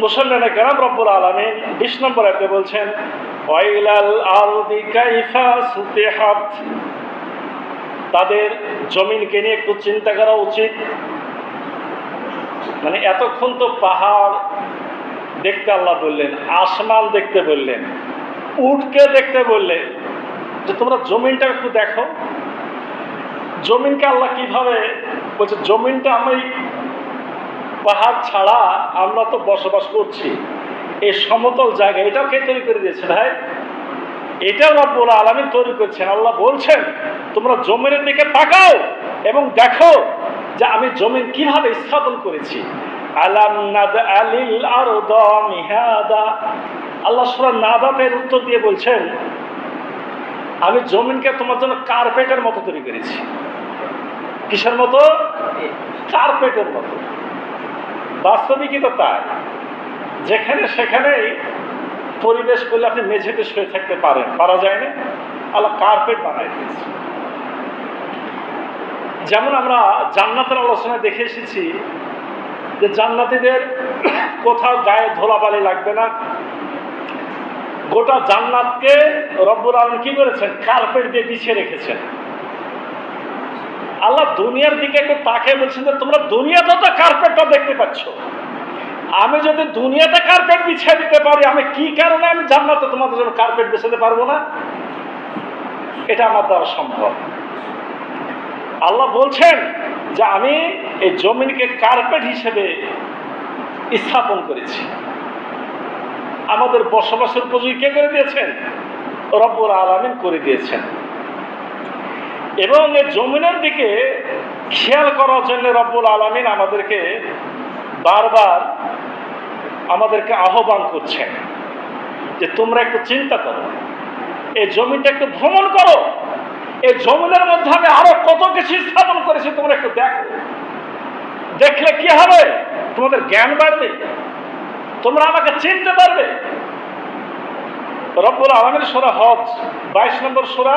মুসলমানে কেরাম রব্বুল আলমিন বিশ নম্বর বলছেন, ওয়াইলাল আরদি কাইফা তাদের জমিনকে নিয়ে একটু চিন্তা করা উচিত। মানে এতক্ষণ তো পাহাড় দেখতে আল্লাহ বললেন, আসমান দেখতে বললেন, উটকে দেখতে বললেন। যে তোমরা জমিনটা একটু দেখো। জমিনকে আল্লাহ কীভাবে বলছে, জমিনটা আমি পাহাড় ছাড়া আমরা তো বসবাস করছি। এই সমতল জায়গা, এটাও কে তৈরি করে দিয়েছে ভাই? এটাও রব্বুল আলমী তৈরি করছেন। আল্লাহ বলছেন, তোমরা জমিনের দিকে তাকাও এবং দেখো যে আমি জমিন কীভাবে স্থাপন করেছি। আল্লাহ সুরা উত্তর দিয়ে বলছেন, আমি জমিনকে তোমার জন্য কার্পেটের মতো তৈরি করেছি। কিসের মতো? কার্পেটের মতো। বাস্তবিকই তো তাই। যেখানে সেখানেই পরিবেশ করলে আপনি মেঝেতে শুয়ে থাকতে পারেন। পারা যায় না আল্লাহ কার্পেট বানাই দিয়েছে। যেমন আমরা জান্নাতের আলোচনায় দেখে এসেছি যে জান্নাতিদের কোথাও গায়ে ধোলাবালি লাগবে না। গোটা জান্নাতকে রব্বুর আলম কি করেছেন? কার্পেট দিয়ে বিছিয়ে রেখেছেন। আল্লাহ দুনিয়ার দিকে একটু তাকে বলছেন যে, তোমরা দুনিয়াতে তো কার্পেটটা দেখতে পাচ্ছ। আমি যদি দুনিয়াতে কার্পেট বিছিয়ে দিতে পারি, আমি কি কারণে আমি জান্নাতে তোমাদের জন্য কার্পেট বিছাতে পারব না? এটা আমার দ্বারা সম্ভব। আল্লাহ বলছেন যে, আমি এই জমিনকে কার্পেট হিসেবে স্থাপন করেছি। আমাদের বসবাসের উপযোগী কে করে দিয়েছেন? রব্বুর আলমিন করে দিয়েছেন। এবং এই জমিনের দিকে খেয়াল করার জন্য রব্বুল আলমিন আমাদেরকে বারবার আমাদেরকে আহ্বান করছেন যে তোমরা একটু চিন্তা করো, এই জমিটা একটু ভ্রমণ করো, এই জমিনের মধ্যে আমি আরও কত কিছু স্থাপন করেছি তোমরা একটু দেখো। দেখলে কি হবে? তোমাদের জ্ঞান বাড়বে, তোমরা আমাকে চিনতে পারবে। রব্বুল আলমের সোরা হজ, বাইশ নম্বর সোরা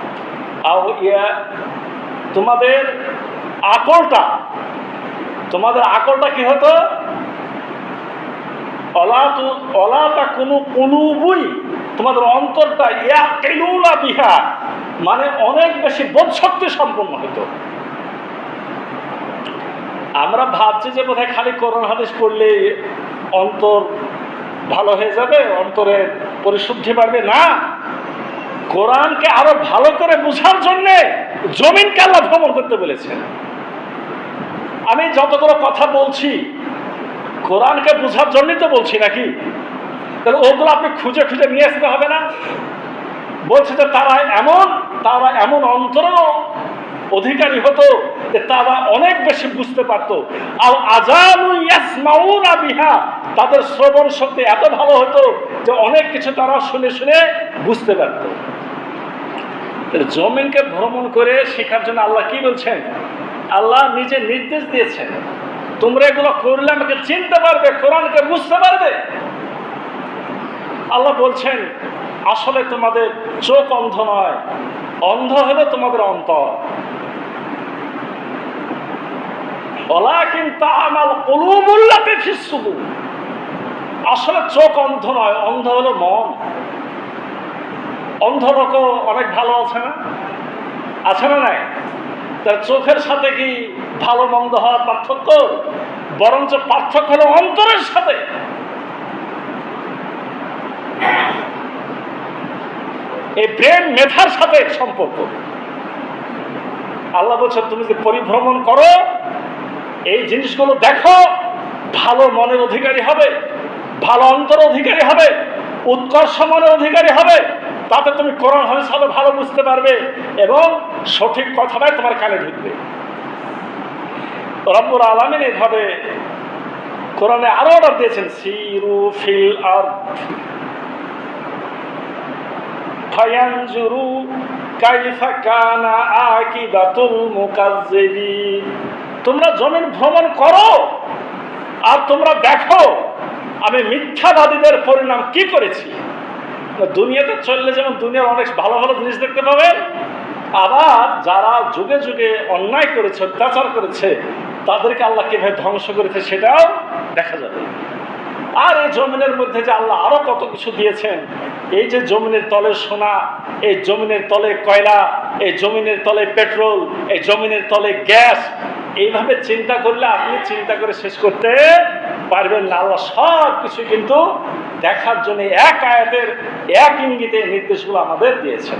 ইয়া, তোমাদের আকলটা তোমাদের আকলটা কি হতো? অলাতু, অলাতা কোনো কুলুবুই তোমাদের অন্তরটা ইয়া কেলুলা বিহা মানে অনেক বেশি বোধশক্তি সম্পন্ন হতো আমরা ভাবছি যে বোধহয় খালি করোনা হাদিস পড়লে অন্তর ভালো হয়ে যাবে অন্তরের পরিশুদ্ধি বাড়বে। না কোরআনকে আরও ভালো করে বোঝার জন্যে জমিনকে আল্লাহ ভ্রমণ করতে বলেছেন। আমি যতগুলো কথা বলছি, কোরআনকে বোঝার জন্যই তো বলছি নাকি? তাহলে ওগুলো আপনি খুঁজে খুঁজে নিয়ে আসতে হবে না? বলছে যে তারা এমন তারা এমন অন্তরেও অধিকারী হতো যে তারা অনেক বেশি বুঝতে পারতো। আর আজানু ইয়াসমাউনা বিহা, তাদের শ্রবণ শক্তি এত ভালো হতো যে অনেক কিছু তারা শুনে শুনে বুঝতে পারতো। জমিনকে ভ্রমণ করে শেখার জন্য আল্লাহ কি বলছেন? আল্লাহ নিজে নির্দেশ দিয়েছেন। তোমরা এগুলো করলে আমাকে চিনতে পারবে, কোরআনকে বুঝতে পারবে। আল্লাহ বলছেন, আসলে তোমাদের চোখ অন্ধ নয়, অন্ধ হলো তোমাদের অন্তর। আসলে চোখ অন্ধ নয়, অন্ধ হলো মন। অন্ধ লোকও অনেক ভালো আছে না? আছে না নাই? তার চোখের সাথে কি ভালো মন্দ হওয়ার পার্থক্য? বরঞ্চ পার্থক্য হলো অন্তরের সাথে। এই ব্রেন মেধার সাথে সম্পর্ক। আল্লাহ বলছেন, তুমি যে পরিভ্রমণ করো, এই জিনিসগুলো দেখো, ভালো মনের অধিকারী হবে, ভালো অন্তর অধিকারী হবে, উৎকর্ষ মনের অধিকারী হবে তাতে তুমি কোরআন, হাদিস হবে ভালো বুঝতে পারবে এবং সঠিক কথাটাই তোমার কানে ঢুকবে। রব্বুর আলমিন এইভাবে কোরআনে আরও অর্ডার দিয়েছেন, সিরু ফিল আর ফায়ানজুরু কাইফা কানা আকিবাতুল মুকাজ্জিবিন। তোমরা জমিন ভ্রমণ করো আর তোমরা দেখো আমি মিথ্যাবাদীদের পরিণাম কি করেছি। দুনিয়াতে চললে যেমন দুনিয়ার অনেক ভালো ভালো জিনিস দেখতে পাবেন, আবার যারা যুগে যুগে অন্যায় করেছে, অত্যাচার করেছে, তাদেরকে আল্লাহ কীভাবে ধ্বংস করেছে সেটাও দেখা যাবে। আর এই জমিনের মধ্যে যে আল্লাহ আরও কত কিছু দিয়েছেন, এই যে জমিনের তলে সোনা, এই জমিনের তলে কয়লা, এই জমিনের তলে পেট্রোল, এই জমিনের তলে গ্যাস, এইভাবে চিন্তা করলে আপনি চিন্তা করে শেষ করতে পারবেন না, আল্লাহ সব কিছু কিন্তু দেখার জন্য এক আয়াতের এক ইঙ্গিতে নির্দেশগুলো আমাদের দিয়েছেন।